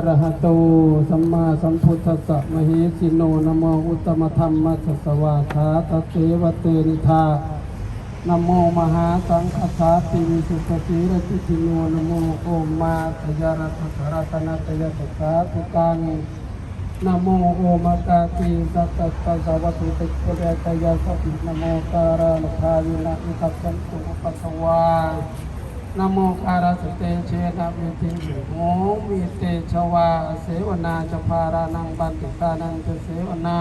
อะระหะโตสัมมาสัมพุทธัสสะมะเหสิโนนโมอุตตมธรรมสสวาคาตเตวะเตนิธานโมมหาสังฆสาติวิสุทธิรติทิโนนโมโอมาทยารัตถรัตนะตยตสาธุกังนโมโอมากาตีสัตตะสะสะวัตุติโกเรตยาสตินโมการาลคาวินะอิทัพสันตุอุปัสสวา นโมการาสเตเชนะเมติโมวิเตชวาเสวนาจพารานังบันติตานังจะเสวนา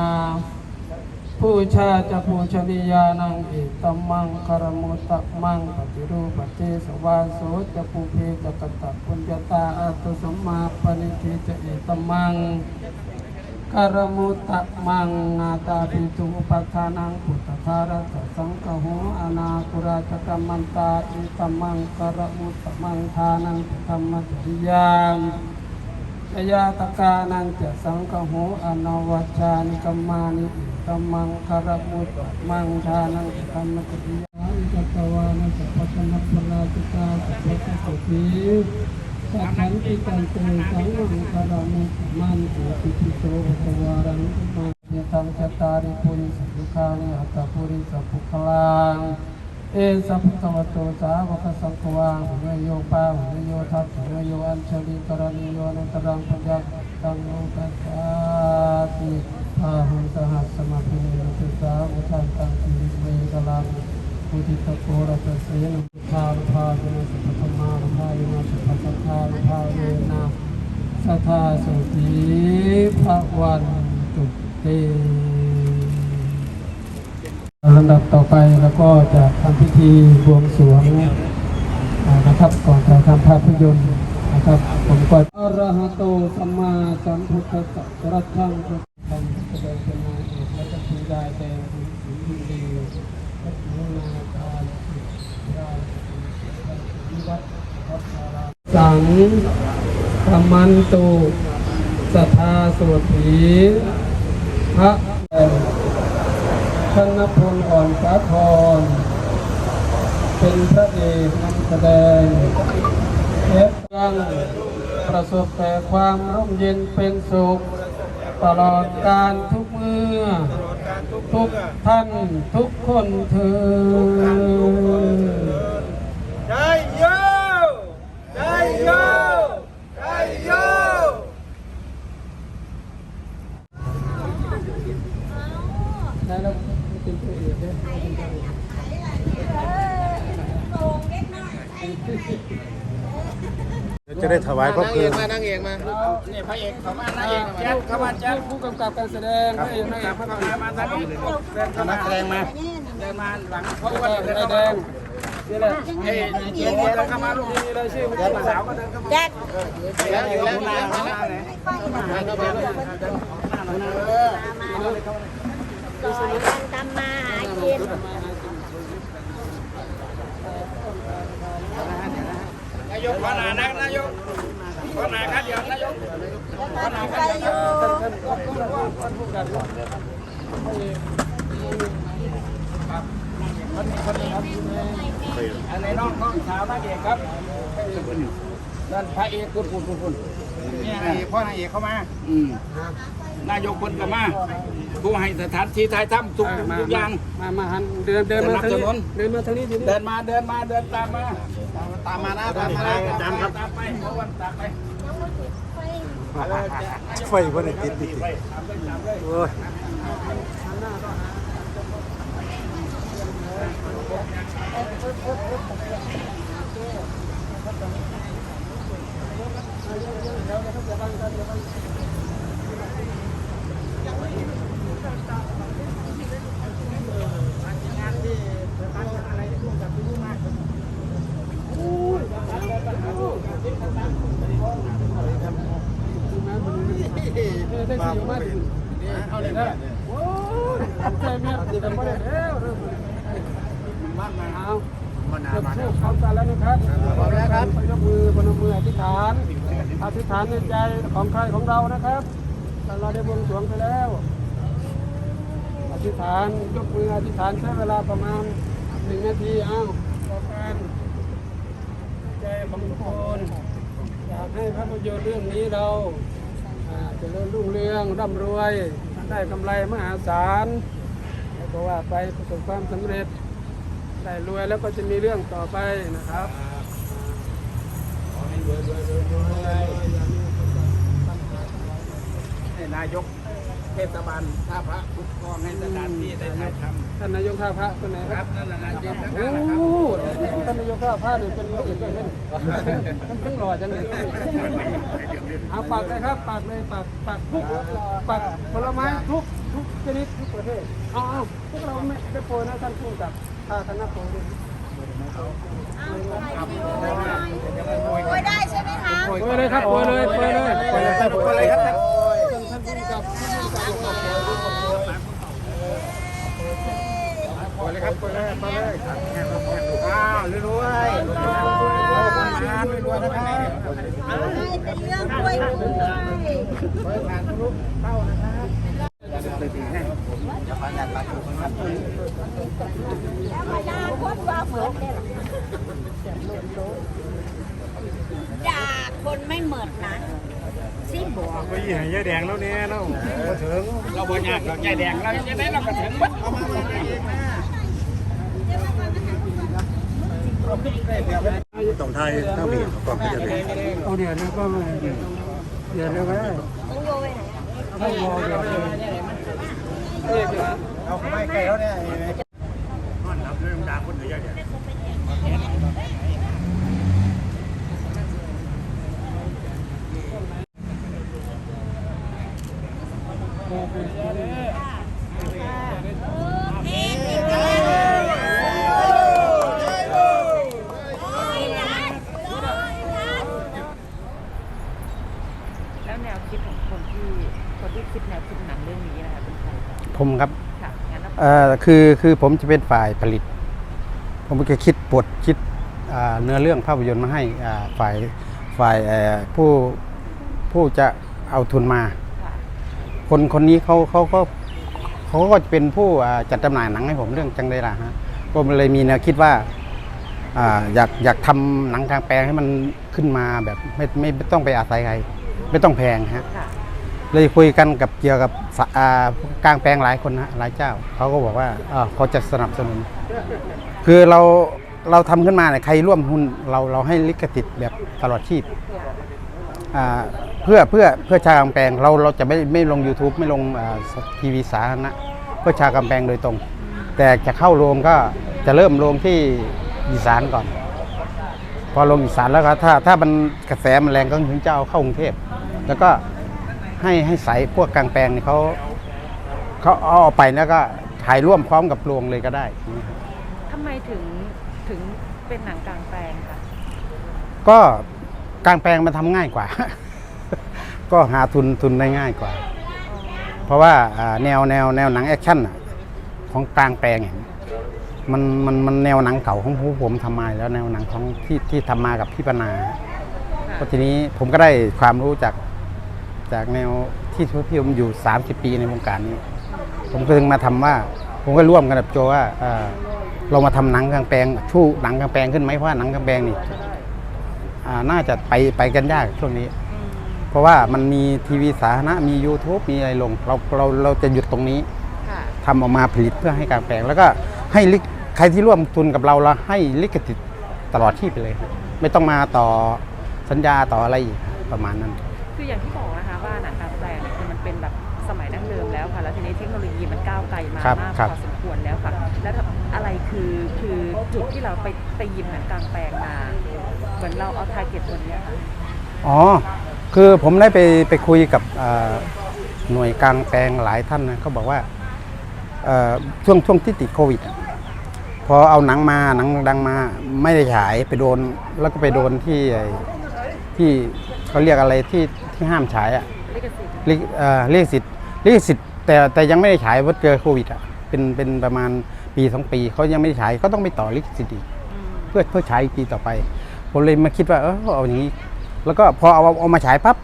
ผู้ชาจะผู้ชนียานังเอตัมมังคารมุตตะมังปฏิรูปเทสวาโสจะภูเพจะกตะปุญญาตาอัตสมมาปณิทิจะเอตัมมังกรมุตตะมังนาตาปิตุปัฏานังพุทธารัตสังฆโหอนาคุราชกัมมันตาอิตมังกระมุตมังทานังธรรมจริยามยยาตกานังจะสังฆโหอนวัชานิกัมมานิอิตมังกระมุตมังทานังธรรมจริยามจัตวานัสัพพะนัพราชิตาสัพพะสุขีสัพพันติกันเตสังฆงคารมุตมันติปิติโสภวารังอุมา เยตังจตาริปุริสัพพุคานิอัตตปุริสัพพุคลังเอสัพพะวะโตสาวกสังฆวังหุโยปาหุโยทัพหุโยอัญชลิกรณิโยนุตรังปัญญาตังโลกัสสาติพาหุสหัสสมาภิเนตุสาวุทันตังสิริเวกลังพุทธิตโกรัสเสนภาลภาเนะสัพพะมาลภาเนะสัพพะสัทธาลภาเวนะสัทธาสุติภะวัน ลำดับต่อไปแล้วก็จะทำพิธีบวงสรวงนะครับก่อนจะทำภาพยนตร์นะครับผมก็อรหัตโตสัมมาสัมพุทธัสสะรัตถังพระธรรมแสดงเป็นนายเอกและจะทีดายแดงสีพิมพ์ดีและมุนาคาสิราวิวัฒน์พัฒนาสังธรรมันตุสัทธาสวดถี พระแดงธนพลอ่อนสาคร เป็นพระเอกนำแสดงเอฟยังประสบแต่ความร่มเย็นเป็นสุข ตลอดการทุกเมื่อ ทุกท่านทุกคนเถิดได้โยได้โยได้โย ได้แล้วเป็นพระเอกเนี่ย จะได้ถวายพระเพลิงมานางเอกมาเนี่ยพระเอกเขามานางเอกแจ๊คเข้ามาแจ๊คผู้กำกับการแสดงพระเอกนางเอกพระเอกมาทางนี้เดินเข้ามาแสดงมาเดินมาหลังเพราะว่าแดเดินงแดเข้างนี่แหละเฮ้ยเจียนเดินเข้ามาลูกนี่เลยชื่อเดินมาสาวก็เดินเข้ามาแจ็คแล้วอยู่แล้วมามาไหนมาเข้าไปเลย สอยกันทำมมาหากินนายกขอหนานะนายกขอหนาครับเดี๋ยวนายกไปอยู่อันไหนน้องน้องสาวนางเอกครับนั่นพระเอกคุณคุณคุณคุณนี่นายเอกพ่อนายเอกเข้ามา อืม นายกคนก็มาผู้ให้สถานที่ถ่ายทำทุกมาทุกอย่างมามาหันเดินเดินมาทางนี้เดินมาทางนี้ทีนี้เดินมาเดินมาเดินตามมาตามมานะตามมาตามครับตามไปเพราะว่าตามไปไฟบ่ได้ติดติดโอ้ยได้สี่อยู่มาถึงเอาเลยนะโอ้ยใจเมียแต่ไม่ได้แล้วเอาเก็บทูบพร้อมกันแล้วนะครับพร้อมแล้วครับพนมมือพนมมืออธิษฐานอธิษฐานในใจของใครของเรานะครับ เราได้บวงสรวงไปแล้ว อธิษฐานยกมืออธิษฐานใช้เวลาประมาณหนึ่งนาทีเอ้าต่อกันใจของทุกคนอยากให้ภาพยนตร์เรื่องนี้เราอ่าเริญรุ่งเรืองร่ำรวย ได้กำไรมหาศาลแล้วก็ว่าไปประสบความสำเร็จ ได้รวยแล้วก็จะมีเรื่องต่อไปนะครับให้นายกเทศบาลท่าพระคุ้มครองให้สถานที่ได้ถ่ายทท่านนายกท่าพระคนไหนำคครัรับบนั่นแหละนายกทั้งโอ้นั้นนะครับโหท่านนายกท่าพระเนี่ยเป็นลูกอีกเลยเนี่ยมันเพิ่งหล่อจังเลยเอาปากเลยครับปากเลยปากปากทุกปากผลไม้ทุกทุกชนิดทุกประเภทเอาเอาพวกเราไม่ได้โปรยนะท่านผู้กับถ้าคณะโปรยด้วยโวยได้ใช่ไหมคะ โปรยเลยครับโปรยเลยโปรยเลยโปรยเลยครับโปรยเลยครับท่านผู้กับท่านผู้กับโปรย เลยครับโปรยเลยมาเลยอ้าวรวยรวยงานรวยนะครับให้เป็นเรื่องกล้วยกล้วยแล้วมาดาคนว่าเหมือนเนี่ยด่าคนไม่เหมือนนะสิบอกไปยี่ห้ยายแดงแล้วเนี่ยเนาะถึงเราบ่ยากเราใจแดงเราจะได้เราก็ถึงวัดเอามามาเองนะ ต้องไทยต้องมีก่อนที่จะเป็นเอาเดี๋ยวนะก็เดี๋ยวนะก็ได้ต้องโยไปไหนให้รอเดี๋ยวเลยเอกนเอาไม่ไกลแล้วเนี่ยนอนนับเรื่องด่าคนหรือยายแดง แล้วแนวคิดของคนที่คนที่คิดแนวคิดหนังเรื่องนี้นะคะเป็นใครคะ ผ มครับค่ะงั้นเราเอ่อคือคือผมจะเป็นฝ่ายผลิต ผมก็คิดบทคิดอ่าเนื้อเรื่องภาพยนตร์มาให้อ่าฝ่ายฝ่ายเอ่อผู้ผู้จะเอาทุนมา ค่ะคนคนนี้เขาเขาก็เขาก็จะเป็นผู้อ่าจัดจำหน่ายหนังให้ผมเรื่องจังเลยล่ะฮะก็เลยมีแนวคิดว่าอ่าอยากอยากทำหนังกลางแปลงให้มันขึ้นมาแบบไม่ไม่ไม่ต้องไปอาศัยใคร ไม่ต้องแพงฮะ ค่ะ เลยคุยกันกับเกี่ยวกับอ่ากลางแปลงหลายคนนะหลายเจ้าเขาก็บอกว่าเอ่อเขาจะสนับสนุน คือเราเราทำขึ้นมาเนี่ยใครร่วมหุ้นเราเราให้ลิขสิทธิ์แบบตลอดชีพอ่าเพื่อเพื่อเพื่อชาวกลางแปลงเราเราจะไม่ไม่ลง YouTube ไม่ลงทีวีสาธารณะเพื่อชาวกลางแปลงโดยตรง แต่จะเข้าโรงก็จะเริ่มโรงที่อีสานก่อน พอลงอีสานแล้วก็ถ้าถ้ามันกระแสมันแรงก็ถึงจะเอาเข้ากรุงเทพแล้วก็ ให้ให้ใสพวกกลางแปลงนี่เขาเขาเอาออกไปแล้วก็ถ่ายร่วมพร้อมกับโรงเลยก็ได้ทำไมถึงถึงเป็นหนังกลางแปลงคะก็กลางแปลงมันทำง่ายกว่า ก็หาทุนทุนได้ง่ายกว่า เพราะว่าอ่าแนวแนวแนวหนังแอคชั่นน่ะของกลางแปลงเนี่ยมันมันมันแนวหนังเก่าของผู้ผมทำมาแล้วแนวหนังของที่ที่ทำมากับพี่ปนาก็ทีนี้ผมก็ได้ความรู้จาก จากแนวที่พี่ผมอยู่ 30 ปีในวงการนี้ ผมก็ถึงมาทำว่า ผมก็ร่วมกันกับโจว่าเอ่อเรามาทำหนังกลางแปลงชู้หนังกลางแปลงขึ้นไหมเพราะว่าหนังกลางแปลงนี่อ่าน่าจะไปไปกันยากช่วงนี้ เพราะว่ามันมีทีวีสาธารณะมี YouTube มีอะไรลง เราเราเราจะหยุดตรงนี้ค่ะทำออกมาผลิตเพื่อให้กลางแปลง แล้วก็ให้ลิขใครที่ร่วมทุนกับเราเราให้ลิขสิทธิ์ตลอดที่ไปเลยครับไม่ต้องมาต่อสัญญาต่ออะไรอีกประมาณนั้น คืออย่างที่บอก มันก้าวไกลมาครับมากครับพอสมควรแล้วค่ะ แล้วอะไรคือคือจุดที่เราไปไปหยิบหนังกลางแปลงมา เหมือนเราเอาทาร์เก็ตตัวเนี้ยค่ะ อ๋อ คือผมได้ไปไปคุยกับเอ่อหน่วยกลางแปลงหลายท่านนะเขาบอกว่าเอ่อช่วงช่วงที่ติดโควิดอะพอเอาหนังมาหนังดังมาไม่ได้ฉายไปโดนแล้วก็ไปโดนที่ไอ้ที่เขาเรียกอะไรที่ที่ห้ามฉายอะ ลิขสิทธิ์ลิเอ่อลิขสิทธิ์ลิขสิทธิ์ แต่แต่ยังไม่ได้ฉายเพราะเจอโควิดอะเป็นเป็นประมาณปีสองปีเขายังไม่ได้ฉายก็ต้องไปต่อลิขสิทธิ์อีกอืมเพื่อเพื่อฉายอีกปีต่อไป ผมเลยมาคิดว่าเออเอาอย่างนี้ แล้วก็พอเอาเอามาฉายปั๊บ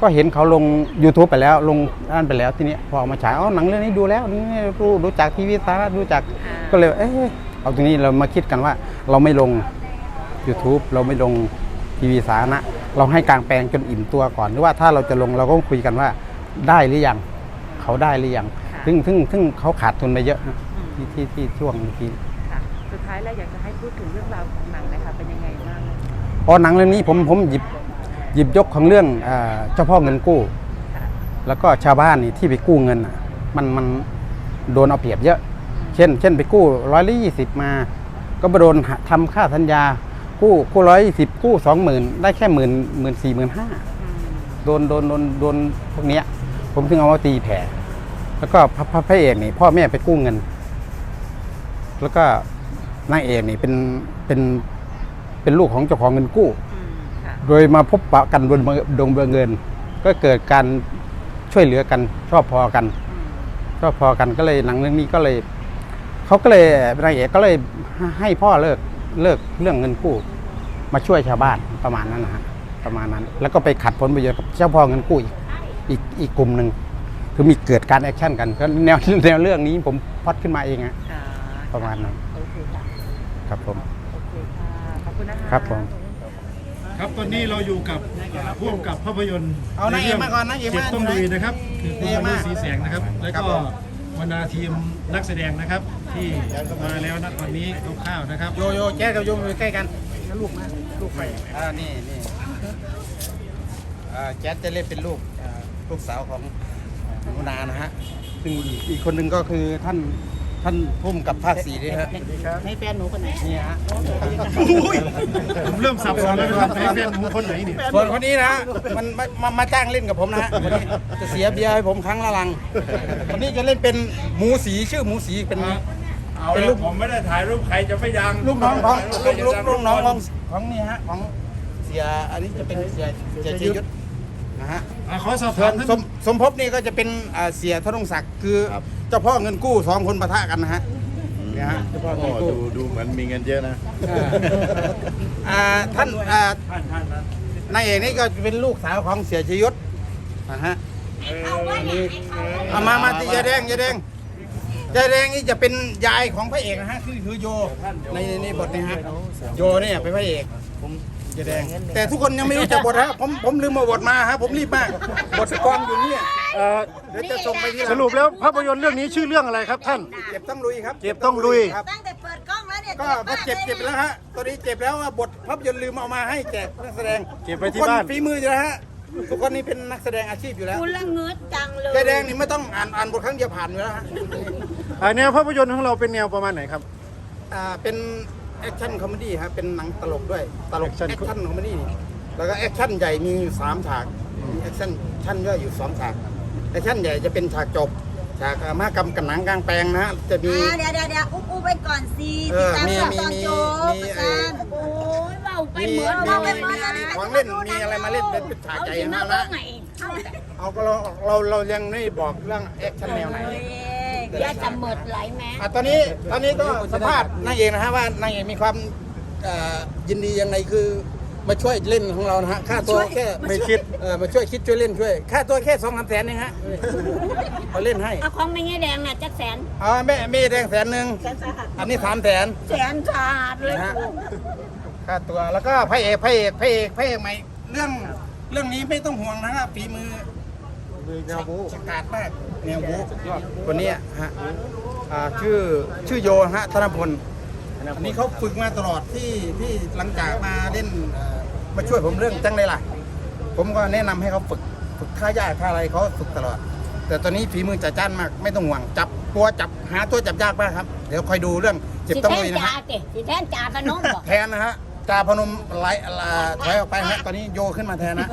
ก็เห็นเขาลง YouTube ไปแล้วลงนั่นไปแล้วทีนี้พอเอามาฉายอ๋อหนังเรื่องนี้ดูแล้วนี่รู้รู้จักทีวีสาระรู้จักอ่าก็เลยเออเอาตรงนี้เรามาคิดกันว่า เราไม่ลง YouTube เราไม่ลงทีวีสาธารณะเราให้กลางแปลงจนอิ่มตัวก่อนหรือว่าถ้าเราจะลงเราก็คุยกันว่าได้หรือยัง เขาได้หรือยังค่ะซึ่งซึ่งซึ่งเขาขาดทุนไปเยอะนะที่ที่ที่ช่วงเมื่อกี้ค่ะ สุดท้ายแล้วอยากจะให้พูดถึงเรื่องราวของหนังนะคะเป็นยังไงบ้างพอหนังเรื่องนี้ผมผมหยิบหยิบยกของเรื่องเออเจ้าพ่อเงินกู้ ค่ะแล้วก็ชาวบ้านนี่ที่ไปกู้เงินน่ะมันมันโดนเอาเปรียบเยอะ เช่น เช่นไปกู้ร้อยละยี่สิบมา ก็ไปโดนหักทำค่าสัญญา กู้กู้ร้อยสิบกู้สองหมื่นได้แค่หมื่นหมื่นสี่หมื่นห้าอืมโดนโดนโดนโดนพวกเนี้ย ผมถึงเอามาตีแผ่ แล้วก็พระพระพระเอกนี่พ่อแม่ไปกู้เงิน แล้วก็นางเอกนี่เป็นเป็นเป็นลูกของเจ้าของเงินกู้ อืมค่ะโดยมาพบปะกันบนดงเบืองเงิน ก็เกิดการช่วยเหลือกันชอบพอกัน อืมชอบพอกันก็เลยหนังเรื่องนี้ก็เลยเขาก็เลยนางเอกก็เลยให้พ่อเลิกเลิกเรื่องเงินกู้ มาช่วยชาวบ้านประมาณนั้นนะฮะประมาณนั้น แล้วก็ไปขัดผลประโยชน์กับเจ้าพ่อเงินกู้อีก อีกอีกกลุ่มหนึ่งคือมีเกิดการแอคชั่นกันก็แนวแนวเรื่องนี้ผมพล็อดขึ้นมาเองฮะอ่าประมาณนั้นโอเคค่ะครับผม โอเคค่ะขอบคุณนะคะครับผม ครับตอนนี้เราอยู่กับพ่วงกับภาพยนตร์เอานางเอกมาก่อนนางเอกมาเจ็บต้องลุยนะครับคือคุณนางเอกมมานุษย์สีแสงนะครับ แล้วครัก็บผมบรรดาทีมนักแสดงนะครับ ที่มาแล้วณตอนนี้คร่าวๆนะครับโยโย่แจ๊กับโยมอยู่ใกล้กันลูกมาลูกไปอ่านี่นี่อ่าแจ๊ดจะเล่นเป็นลูกอ่า ลูกสาวของหนูนานะฮะซึ่งอีกอีกคนหนึ่งก็คือท่านท่านพุ่มกับภาคสี่ด้วยฮะในแฟนหนูคนไหนนี่ฮะผมเริ่มสับสนแล้วนะครับไอ้แฟนผมคนไหนเนี่ยส่วนคนนี้นะมันมามามาจ้างเล่นกับผมนะฮะคนนี้จะเสียเบียร์ให้ผมครั้งละลังคนนี้จะเล่นเป็นหมูสีชื่อหมูสีเป็นเอาแล้วผมไม่ได้ถ่ายรูปใครจะไม่ยังลูกน้องของลูกลูกลูกน้องของของนี่ฮะของเสียอันนี้จะเป็นเสียเสียชยุทธนะฮะ อะขอสอบส่ถาวนมท่าน สมสมภพนี่ก็จะเป็นอ่าเสียธนงศักดิ์คือเจ้าพ่อเงินกู้สองคนปะทะกันนะฮะเนี่ยฮะเจ้าพ่อเงินกู้ดูดูเหมือนมีเงินเยอะนะ อ่าอ่าท่านอ่าท่านท่านท่านนายเอกนี่ก็เป็นลูกสาวของเสียชยุทธนะฮะเอาไว้ไหนเอามามาติยายแดงยายแดงยายแดงนี่จะเป็นยายของพระเอกนะฮะคือคือโยในในบทนี้ฮะโยเนี่ยเป็นพระเอกผม ยายแดง แต่ทุกคนยังไม่รู้จักบทฮะผมผมลืมมาบทมาฮะผมรีบมากบทสกองอยู่เนี่ยเอ่อเดี๋ยวจะส่งไปที่หลังสรุปแล้วภาพยนตร์เรื่องนี้ชื่อเรื่องอะไรครับท่าน เจ็บต้องลุยครับเจ็บต้องลุย ครับ ตั้งแต่เปิดกล้องแล้วเนี่ยก็ก็เจ็บเจ็บแล้วฮะตอนนี้เจ็บแล้วว่าบทภาพยนตร์ลืมเอามาให้แจกนักแสดงเก็บไว้ที่บ้านทุกคฝีมืออยู่แล้วฮะทุกคนนี่เป็นนักแสดงอาชีพอยู่แล้วคุณละเงิดจังเลยยายแดงนี่ไม่ต้องอ่านอ่านบทครั้งเดียวผ่านอยู่แล้วฮะ อ่าแนวภาพยนตร์ของเราเป็นแนวประมาณไหนครับ อ่าเป็น แอคชั่นคอมเมดี้ครับเป็นหนังตลกด้วยตลก Action แอคชั่นคอมเมดี้แล้วก็แอคชั่นใหญ่มีอยู่สามฉากมีแอคชั่นชั่นย่อยอยู่สองฉากแอคชั่นใหญ่จะเป็นฉากจบฉากอ่ามหากรรมกันหนังกลางแปลงนะฮะจะมี อ่าเดี๋ยวเดี๋ยวเดี๋ยวอุ๊บอุ๊บไปก่อนสิเอติดอตามมีตอนมีจบมีอาเอ่อจารย์โอ้ยเบาไปมีเหมือนมีเบาไปมีเหมือนมีของเล่นมีอะไรมาเล่นเป็นฉากใหญ่เอาสินะมานะเบิ่งไงเอาแต่เอาก็เราเราเรายังไม่บอกเรื่องแอคชั่นแนวไหน เอ้ยอ ย่าจะเหมิดไหลแม้อะตอนนี้ตอนนี้ก็สัมภาษณ์นางเอกนะฮะว่านางเอกมีความเอ่อยินดียังไงคือมาช่วยเล่นของเรานะฮะค่าตัวแค่ไม่คิดเออมาช่วยคิดช่วยเล่นช่วยค่าตัวแค่สองสามแสนเองฮะเขาเล่นให้เอาของไม่เงี้ยแดงน่ะจักแสนอ๋อแม่แม่แดงแสนหนึ่งแสนสาหัสอันนี้สามแสนแสนสาหัสเลยนะฮะกูค่าตัวแล้วก็พระเอกพระเอกพระเอกพระเอกใหม่เรื่องเรื่องนี้ไม่ต้องห่วงนะครับฝีมือแนวบูสกัดมาก แนวบูคนนี้ฮะอ่าชื่อชื่อโยฮะธนพลอันนี้เขาฝึกมาตลอดที่ที่หลังจากมาเล่นเอ่อมาช่วยผมเรื่องจังเลยล่ะ ผมก็แนะนำให้เขาฝึกฝึกท่ายากท่าอะไรเขาฝึกตลอด แต่ตอนนี้ฝีมือจัดจ้านมากไม่ต้องห่วงจับตัวจับหาตัวจับยากมากครับ เดี๋ยวคอยดูเรื่องเจ็บสิต้องแทลุนยนะจ่าฮะ เตะสิแทนจ่าพนมบอกแทนนะฮะจ่าพนมไหลอ่าถอยออกไปฮะตอนนี้โยขึ้นมาแทนนะ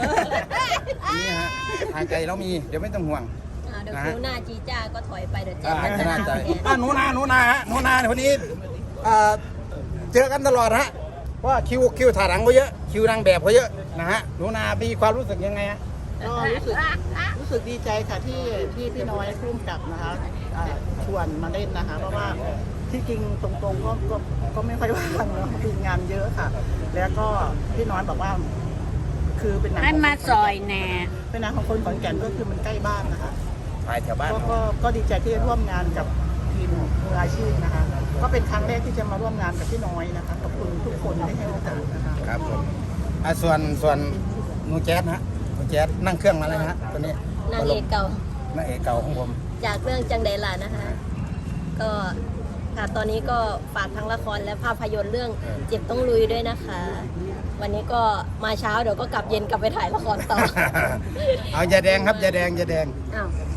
นี่ฮะทางไกลเรามีเดี๋ยวไม่ต้องห่วงอ่าเดี๋ยวครูหน้าจีจ้าก็ถอยไปเดี๋ยวเจ๊อ่าจะน่าทำใจแทนอ่าหนูนาหนูนาฮะหนูนาคนนี้อ่าเจอกันตลอดฮะเพราะว่าคิวคิวถ่ายหนังเขาเยอะคิวนางแบบเขาเยอะนะฮะหนูนามีความรู้สึกยังไงฮะ ก็รู้สึกรู้สึกดีใจค่ะที่ที่พี่น้อยพุ่มกับนะคะอ่าชวนมาเล่นนะคะ เพราะว่าที่จริงตรงๆก็ก็ก็ไม่ค่อยว่างเนาะคืองานเยอะค่ะ แล้วก็พี่น้อยบอกว่า คือเป็นหนังให้มาซอยแหน่ เป็นหนังของคนขอนแก่นก็คือมันใกล้บ้านนะคะถ่ายแถวบ้านก็เขาก็ก็ดีใจที่ได้ร่วมงานกับทีมมืออาชีพนะคะ ก็เป็นครั้งแรกที่จะมาร่วมงานกับพี่น้อยนะคะขอบคุณทุกคนที่ให้โอกาสนะคะครับผมอ่าส่วนส่วนหนูแจ๊ดฮะหนูแจ๊ดนั่งเครื่องมาเลยฮะตอนนี้นางเอกเก่า นางเอกเก่าของผม จากเรื่องจังไดล่ะนะคะ ก็ค่ะตอนนี้ก็ฝากทั้งละครและภาพยนตร์เรื่องเจ็บต้องลุยด้วยนะคะ วันนี้ก็มาเช้าเดี๋ยวก็กลับเย็นกลับไปถ่ายละครต่อ เอาอย่าแดงครับอย่าแดงอย่าแดง อ้าวอย่า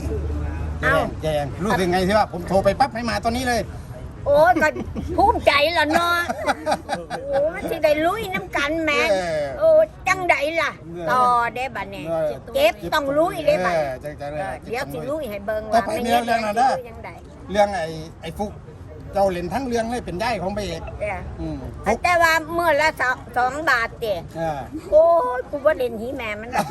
แดงอย่าแดงรู้สึกไงที่ว่าผมโทรไปปั๊บให้มาตอนนี้เลย โอ้ยก็ภูมิใจละเนาะโอ้มันสิได้ลุยน้ำกันแม่นเออโอ้จังไดล่ะต่อได้บัดนี้เก็บต้องลุยได้บัดเออจังใจเลยเออเดี๋ยวสิลุยให้เบิ่งต่อว่าไปไม่เรื่องเรื่องอะไรนะยังไดเรื่องไอ้ไอ้ฟุก เจ้าเล่นทั้งเรื่องเลยเป็นย่ายของพระเอกเด้ออืมฟุกแต่ว่าเมื่อละสองสองบาทเด้เออโอ้ยกูว่าเล่นหีแม่มันดอก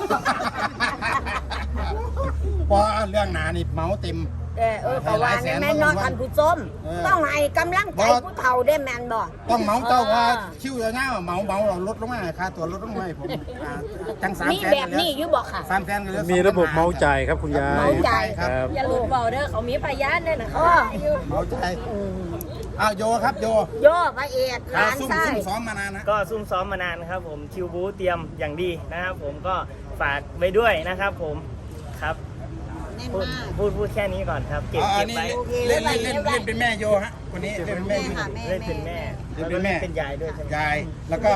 พอเรื่องหนานี่เมาเต็ม เออเออก็ว่าในแม่นอนทันผู้ชมเออต้องให้กำลังใจบ่ ผู้เฒ่าได้แม่นบ่ต้องเมาเจ้าว่าเออคิวเงาเมาเมาเราลดลงมาค่าตัวลดลงมาให้ผมอ่าจังสามมีแสนแบบนี้อยู่บ่ค่ะ สามแสนก็เหลือมีระบบเมาส์จ่ายครับคุณยายเมาส์จ่าย ครับครับอย่าหลุดเบาเด้อเขามีพยานด้วยนะเอคะอเมาใจอ้าวโยครับโยโย่พระเอกหลานซุ่มชาซุ่ยมซ้อมมานานนะ ก็ซุ่มซ้อมมานานครับผมคิวบูเตรียมอย่างดีนะครับผมก็ฝากไว้ด้วยนะครับผมครับ พูดพูดพูดแค่นี้ก่อนครับ เก็บอ๋อเก็อับนนี้ไว้เล่นเล่นเล่นเล่นเป็นแม่โยฮะคนนี้เล่นเป็นแม่โยเล่นเป็นแม่เล่นแล้วเป็นแม่ก็เล่นเป็นยายด้วยใช่ไหมยายแล้วก็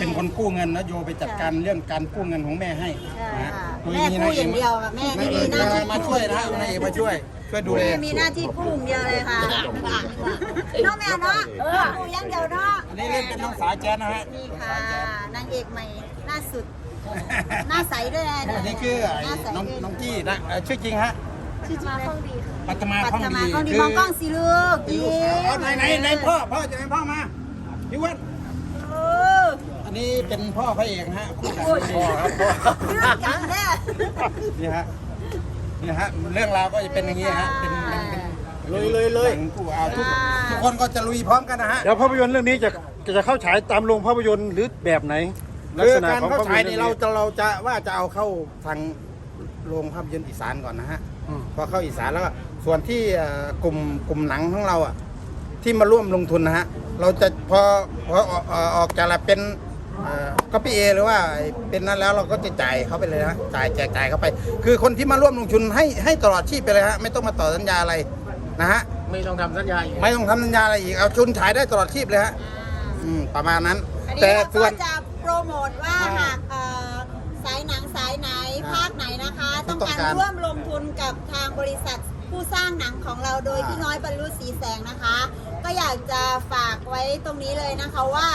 เป็นคนกู้เงินนะโยไปจัดการเรื่องการกู้เงินของแม่ให้นะฮะแม่กู้อย่างเดียวค่ะแม่ไม่มีหน้าที่ มาช่วยนะฮะนายเอกมาช่วยช่วยดูแลแม่มีหน้าที่กู้อย่างเดียวเลยค่ะน้องแม่เนาะเออกู้อย่างเดียวเนาะอันนี้เล่นเป็นน้องสาวแจ๊ดนะฮะนี่ค่ะนางเอกใหม่หน้าสุด หน้าใสด้วยนะอันนี้คือไอ้หน้าใสน้องด้วยน้องกี้นะเอ่อชื่อจริงฮะชื่อจริงเลยปัตมาปัข้องตดีมาข้องดีมองกล้องสิลูกคือลูกสาวเอาไหนไหนไหนพ่อพ่อจะไหนพ่อมาพี่อ้วันเอออันนี้เป็นพ่อพระเอกนะฮะคู่กันพ่อครับพ่อ เรื่องกันแน่ นี่ฮะ นี่ฮะ เรื่องราวก็จะเป็นอย่างนี้ฮะ เป็นเป็นเป็นลุยเลยเลยหนังกูเอาทุกทุกคนก็จะลุยพร้อมกันนะฮะ เดี๋ยวภาพยนตร์เรื่องนี้จะจะเข้าฉายตามโรงภาพยนตร์หรือแบบไหน ลักคือษณะการของเข้าภาพฉายยนตร์นี่เรื่เราองนี้จะเราจะว่าจะเอาเข้าทางโรงภาพยนตร์อีสานก่อนนะฮะ อืม พอเข้าอีสานแล้วก็ส่วนที่เอ่อกลุ่มกลุ่มหนังของเราอะที่มาร่วมลงทุนนะฮะเราจะพอพอออกเอ่อออกจากละเป็นก็ปีเอหรือว่าเป็นนั้นแล้วเราก็จะจ่ายเขาไปเลยฮะจ่ายแจกจ่ายเขาไป คือคนที่มาร่วมลงทุนให้ให้ตลอดชีพไปเลยฮะไม่ต้องมาต่อสัญญาอะไรนะฮะไม่ต้องทำสัญญาอีกไม่ต้องทำสัญญาอะไรอีกเอาชุนฉายได้ตลอดชีพเลยฮะอืมประมาณนั้น อันนี้แต่เราส่ก็วนจะ โปรโมทว่าหากเอ่อสายหนังสายไหนภาคไหนนะคะ ต้องการร่วมลงทุนกับทางบริษัทผู้สร้างหนังของเราโดยพี่น้อยบรรลุสีแสงนะคะ ก็อยากจะฝากไว้ตรงนี้เลยนะคะว่า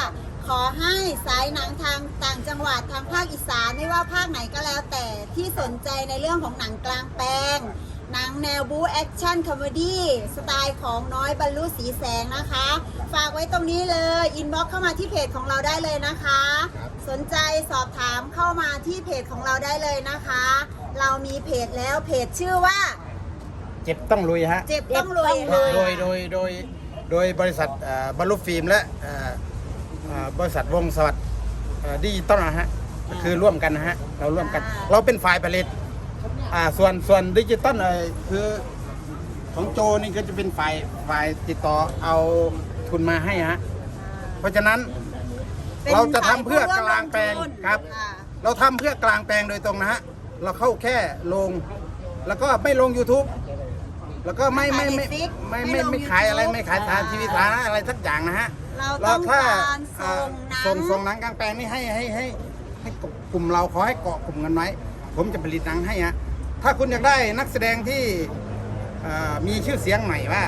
ขอให้สายหนังทางต่างจังหวัดทางภาคอีสานไม่ว่าภาคไหนก็แล้วแต่ที่สนใจในเรื่องของหนังกลางแปลง หนังแนวบู๊แอคชั่นคอมเมดี้สไตล์ของน้อยบรรลุสีแสงนะคะ ฝากไว้ตรงนี้เลย อินบ็อกเข้ามาที่เพจของเราได้เลยนะคะ สนใจสอบถามเข้ามาที่เพจของเราได้เลยนะคะ เรามีเพจแล้วเพจชื่อว่า เจ็บต้องลุยฮะ เจ็บต้องรวยโดยโดยโดยโดยโดยบริษัทเอ่อบรรลุฟิล์มและเอ่อเอ่อบริษัทวงสวัสดิ์เอ่อดิจิตอลนะฮะก็คือร่วมกันนะฮะเราร่วมกัน เราเป็นฝ่ายผลิต อ่าส่วนส่วนดิจิตอลเอ่อคือของโจนี่ก็จะเป็นฝ่ายฝ่ายติดต่อเอาทุนมาให้ฮะเพราะฉะนั้นเป็นเราจะทำเพื่อกลางแปลงฝ่ายผู้ร่วมลงทุนครับ อ่าเราทำเพื่อกลางแปลงโดยตรงนะฮะเราเข้าแค่ลง แล้วก็ไม่ลง YouTube แล้วก็ไม่ไม่ไม่ไม่ไม่ไม่ขายอะไรไม่ขายทางทีวีสาธารณะอะไรสักอย่างนะฮะ เราต้องถ้าการอ่าส่ส่งงหนัส่งงหนังกลางแปลงนี่ให้ให้ให้ให้กลุ่มเราขอให้เกาะกลุ่มกันไว้ผมจะผลิตหนังให้ฮะ ถ้าคุณอยากได้นักแสดงที่อ่ามีชื่อเสียงหน่อยว่า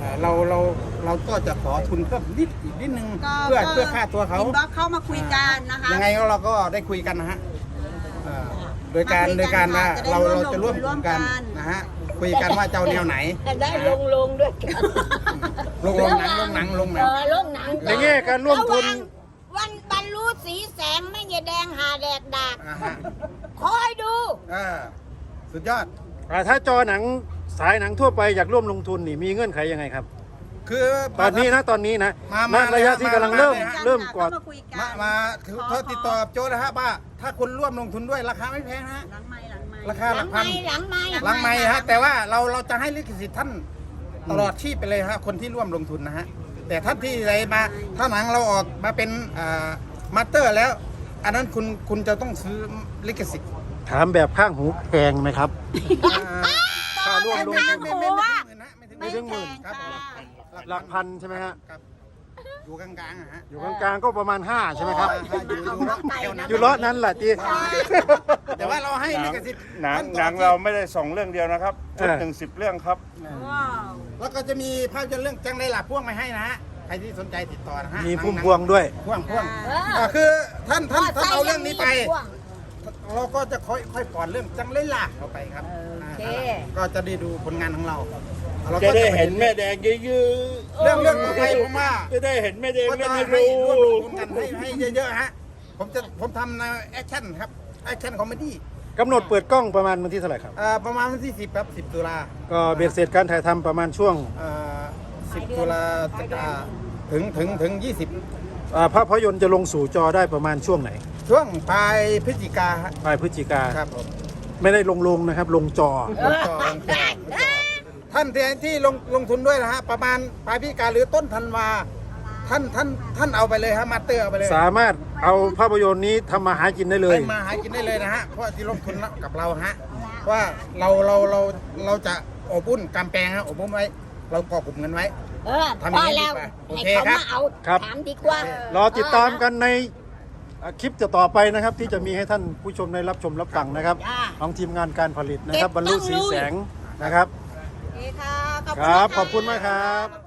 อ่าเราเราเราก็จะขอทุนเพิ่มนิดอีกนิดนึงก็เพื่อเพื่อค่าตัวเขาอินบ็อกเข้ามาคุยกันนะคะยังไงก็เราก็ได้คุยกันนะฮะเอ่อโดยการมาคุยกันโดยการว่าค่ะจะได้เราร่วมเราจะร่วมร่วมกันกันนะฮะคุยกันว่าจะเอาแนวไหนได้ลงลงด้วยกันลงลงหนังลงหนังลงหนัเองอลงหนังในแง่การร่วมทุนะหางวันบรรลุ สีแสงไม่ยาแดงหาแดกดาก อ่าฮะคอยดูเออสุดยอด อ่าถ้าจอหนังสายหนังทั่วไปอยากร่วมลงทุนนี่มีเงื่อนไขยังไงครับ คือตอนนี้นะตอนนี้นะมาณมาระยะเลยฮะที่กำลังมา เริ่มเลยฮะเริ่มกว่าเข้ามาคุยกันมามาคือเธอติดต่อกับโจ้นะฮะว่าถ้าคุณร่วมลงทุนด้วยราคาไม่แพงนะฮะ หลังไม้หลังไม้ราคาหหลัลังกไม้พันหลังไม้หลังไม่ฮะ แต่ว่าเราเราจะให้ลิขสิทธิ์ท่านตลอดชีพไปเลยฮะคนที่ร่วมลงทุนนะฮะ แต่ท่านที่ไหนมาถ้าหนังเราออกมาเป็นอ่า มาสเตอร์แล้ว อันนั้นคุณคุณจะต้องซื้อลิขสิทธิ์ถามแบบข้างหูแพงไหมครับ ค่าร่วมลงทุนไม่ไม่ไม่ถึงหมื่นนะไม่ถึงหไม่มื่นถึงหมื่น ครับผมหลักพันใช่ไหมฮะ ครับอยู่กลางๆอะฮะอยู่กลางๆก็ประมาณ 5 ใช่ไหมครับอยู่อยู่รอบแถวนั้นอยู่เลาะนั้นแหละจีแต่ว่าเราให้ลิขสิทธิ์หนังท่ต่อหนังเราไม่ได้สองเรื่องเดียวนะครับชุดเออ หนึ่งสิบเรื่องครับแล้วก็จะมีภาพยนตร์เรื่องจังไรหลับพ่วงมาให้นะฮะ ใครที่สนใจติดต่อนะฮะมีพุ่มหนัพวงด้วย พ่วงพ่วงเออ อ่าคือท่านท่านท่านใส่เอาเรื่องนี้ไป พ่วง เราก็จะค่อยค่อยปอนเรื่องจังไรหลับเข้าไปครับโอเคาก็จะได้ดูผลงานของเราเราจะก็ได้เห็นแม่แดงยืดเรื่องเรื่องต่อไปผมว่า ๆจะได้เห็นแม่แดงก็เล่จะนให้ให้ร่วรู้มลงทุนกันให้ให้เยอะๆฮะ ผมจะผมทำในแอคชั่นครับ แอคชั่นคอมเมดี้กำหนดเปิดกล้องประมาณวันที่เท่าไหร่ครับ อ่าประมาณวันที่ 10 ครับ 10 ตุลาก็เบียดเสร็จการถ่ายทำประมาณช่วง อ่า 10 ตุลาอ่าถึงถึงถึง20อ่าภาพยนตร์จะลงสู่จอได้ประมาณช่วงไหนช่วงปลายพฤศจิกาฮะปลายพฤศจิกาครับผมไม่ได้ลงลงนะครับลงจอลงจอ ลงจอลงจอท่านที่ที่ลงลงทุนด้วยนะฮะ ประมาณปลายพฤศจิกาหรือต้นธันวา ท่านท่านท่านเอาไปเลยฮะมาสเตอร์เอาไปเลยสามารถเอาภาพยนตร์นี้ทำมาหากินได้เลย ให้มาหากินได้เลยนะฮะ เพราะว่าที่ลงทุนกับเราฮะว่าเราเราเราเราจะอบอุ่นกำแพงฮะอบอุ่นไว้ เราก่อกลุ่มกันไว้ เออทำพอย่างอนี้แล้ว ดีกว่าโอให้เคเขาครับ มาเอาครับ ถามดีกว่า รอติดตามกันในอ่าคลิปจะต่อไปนะครับ ที่จะมีให้ท่านผู้ชมได้รับชมรับฟังนะครับจ้าของทีมงานการผลิตนะครับ เก็บบรรลุต้องสีลุยแสงนะครับโอเคค่ะครับ นะะ ขอบคุณมากครับ